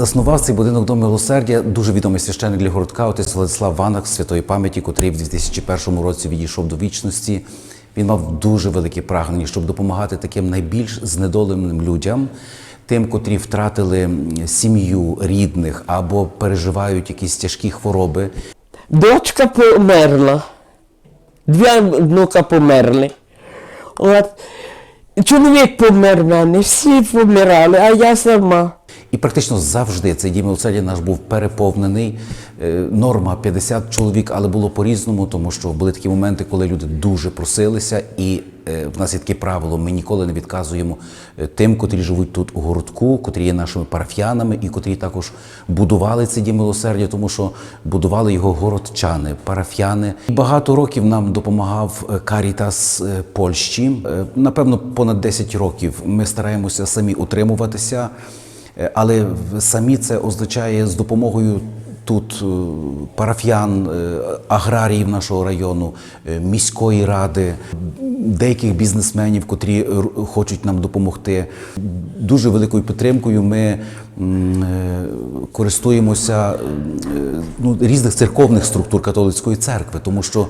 Заснував цей будинок Дом милосердя дуже відомий священник для городка, отець Владислав Ванах святої пам'яті, котрий в 2001 році відійшов до вічності. Він мав дуже велике прагнення, щоб допомагати таким найбільш знедоленим людям, тим, котрі втратили сім'ю, рідних або переживають якісь тяжкі хвороби. Дочка померла. Дві внука померли. От. Чоловік помер в мене, всі помирали, а я сама. І практично завжди цей дім милосердя наш був переповнений. Е, Норма 50 чоловік, але було по-різному, тому що були такі моменти, коли люди дуже просилися, і е, в нас є таке правило: ми ніколи не відказуємо е, тим, котрі живуть тут у городку, котрі є нашими парафіянами, і котрі також будували цей дім милосердя, тому що будували його городчани, парафіяни. Багато років нам допомагав Карітас Польщі. Напевно, понад 10 років ми стараємося самі утримуватися. Е, Але самі це означає з допомогою тут е, парафіян, е, аграріїв нашого району, міської ради, деяких бізнесменів, котрі хочуть нам допомогти. Дуже великою підтримкою ми користуємося ну, різних церковних структур католицької церкви, тому що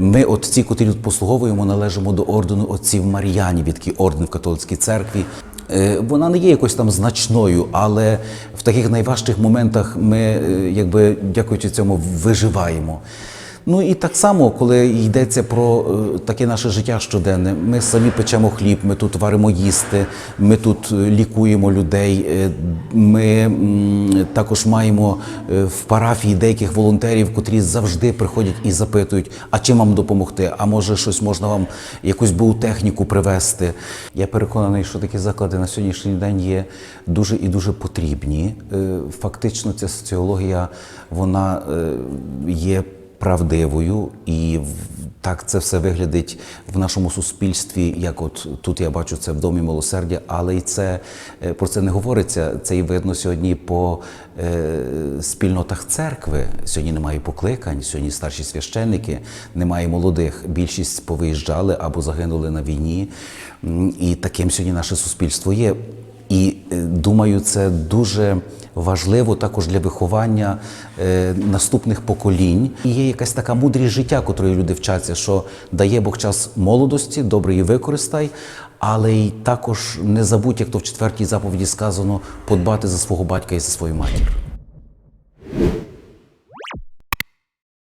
ми, от ці, котрі тут послуговуємо, належимо до ордену отців Мар'янів, який орден в католицькій церкві. Е, Вона не є якось там значною, але в таких найважчих моментах ми, е, якби дякуючи цьому, виживаємо. Ну і так само, коли йдеться про е, таке наше життя щоденне, ми самі печемо хліб, ми тут варимо їсти, ми тут е, лікуємо людей. е, Ми також маємо в парафії деяких волонтерів, котрі завжди приходять і запитують, а чим вам допомогти? А може щось можна вам якусь техніку привезти? Я переконаний, що такі заклади на сьогоднішній день є дуже і дуже потрібні. Фактично, ця соціологія вона є правдивою, і так це все виглядить в нашому суспільстві. Як от тут я бачу це в домі милосердя, але й це е, про це не говориться. Це і видно сьогодні по е, спільнотах церкви. Сьогодні немає покликань, сьогодні старші священники, немає молодих. Більшість повиїжджали або загинули на війні. І таким сьогодні наше суспільство є. І е, думаю, це дуже важливо також для виховання е, наступних поколінь. І є якась така мудрість життя, котрої люди вчаться, що дає Бог час молодості, добре її використай, але й також не забудь, як то в четвертій заповіді сказано, подбати за свого батька і за свою матір.